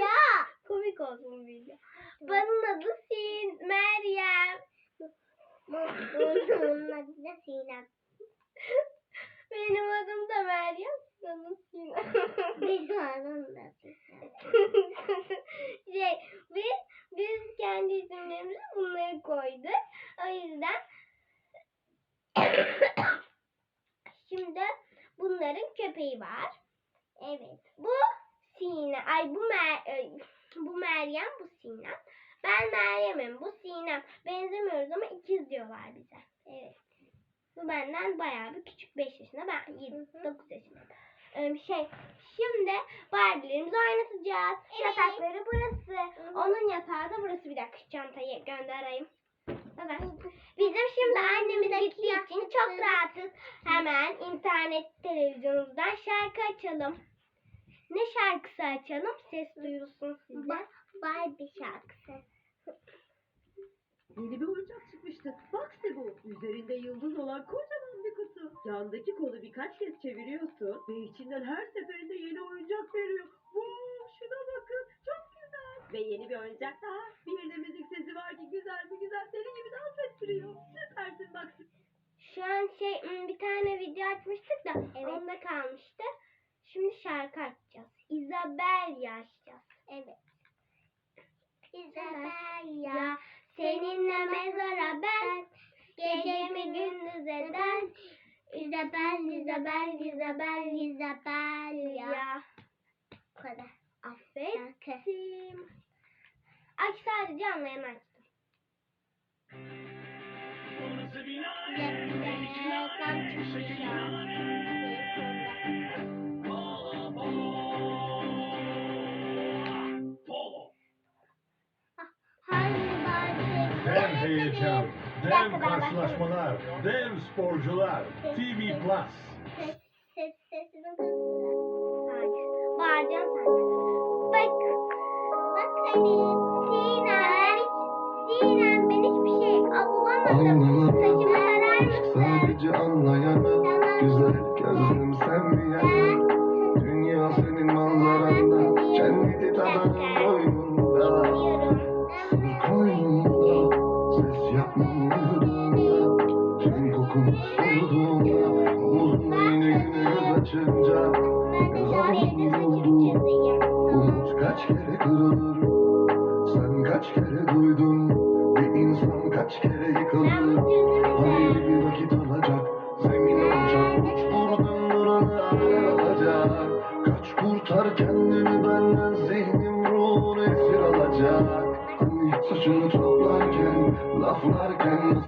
ya. Komik olsun video. Banın adı Sin, Meryem. Bunun adı da Sinem. Benim adım da Meryem. Senin Sinem. Benim adım da şey, biz, biz kendi isimlerimizi bunları koyduk. O yüzden şimdi bunların köpeği var. Evet. Bu Sinem. Ay bu Mer ay, bu Meryem, bu Sinem. Ben Meryem'im, bu Sinem. Benzemiyoruz ama ikiz diyorlar bize. Evet. Bu benden bayağı bir küçük 5 yaşında. Ben 7, Hı hı. 9 yaşındayım. Ee, şey, şimdi Barbie'lerimizi oynatacağız. Evet. Yatakları burası. hı. Onun yatağı da burası. Bir dakika çantayı göndereyim. Bizim şimdi annemiz gittiği için çok rahatız. Hemen internet televizyonumuzdan şarkı açalım. Ne şarkısı açalım? Ses duyulsun size. Ba Barbie şarkısı. Yeni bir oyuncak çıkmıştı. Bak bu. Üzerinde yıldız olan kocaman bir kutu. Yandaki kolu birkaç kez çeviriyorsun ve içinden her seferinde yeni oyuncak veriyor. Wow, şuna bakın. Çok güzel. Ve yeni bir oyuncak daha. Bir de müzik sesi var ki güzel bir güzel video açmıştık da Evet. onda kalmıştı. Şimdi şarkı açacağız. Isabel açacağız. Evet. Isabel Ya ya. seninle mezara ben gecemi gündüz eden Isabel, Isabel, Isabel, Isabel ya. ya Bu kadar. affettim. Aç sadece anlayan açtım. Yakından Dev heyecan, dev karşılaşmalar, dev sporcular, TV Plus. Ses, ses, sesini kız. Hayır. Bağıracağım sen. Bak. Bakalım. Sinem. Sinem ben hiçbir şey bulamadım. Anlamadım. Sadece anlayanı Güzel gözlüm sen mi yani Dünya senin manzaranda. Kendi tadanın boynunda. Sır koynunda. Ses yapmam yudumda Tüm kokunu sorduğumda Omuzunda yine günü göz açınca Göz ağrım yoldu Umut kaç kere kırılır Sen kaç kere duydun Bir insan kaç kere yıkılır Hayır bir vakit alacak Zemin olacak Uç vurdun buranı alacak Kaç kurtar kendini benden Zihnim ruhunu esir alacak Hani saçını toplarken Laflarken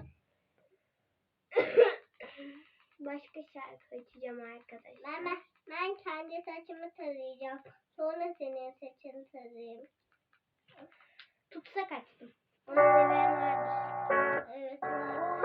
Başka şarkı açacağım arkadaşlar. Ben, ben, ben kendi saçımı tarayacağım. Sonra senin saçını tarayayım. Tutsak açtım. Onu seven vardır. Evet. Oha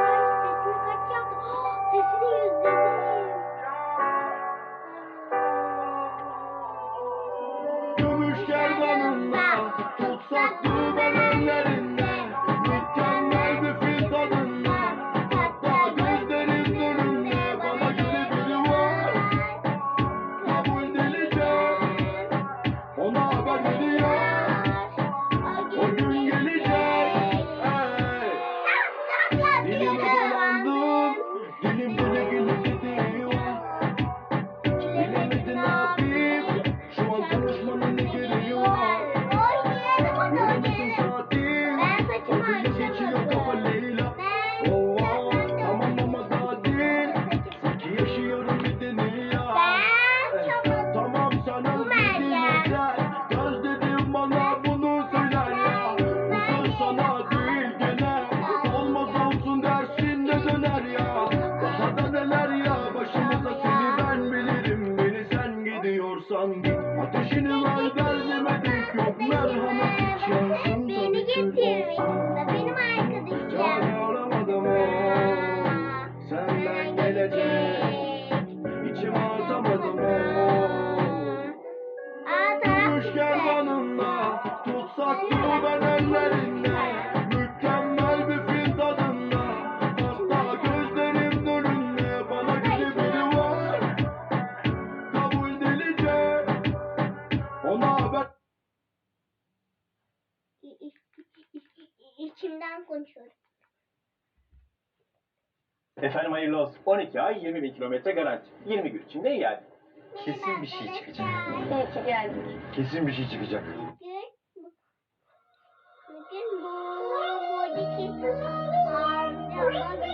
içimden konuşuyorum. Efendim hayırlı olsun. 12 ay 20 bin kilometre garanti. 20 gün içinde iade. Kesin bir şey çıkacak. Peki geldik. Kesin bir şey çıkacak. Bugün, bu, bu, bu, bu, bu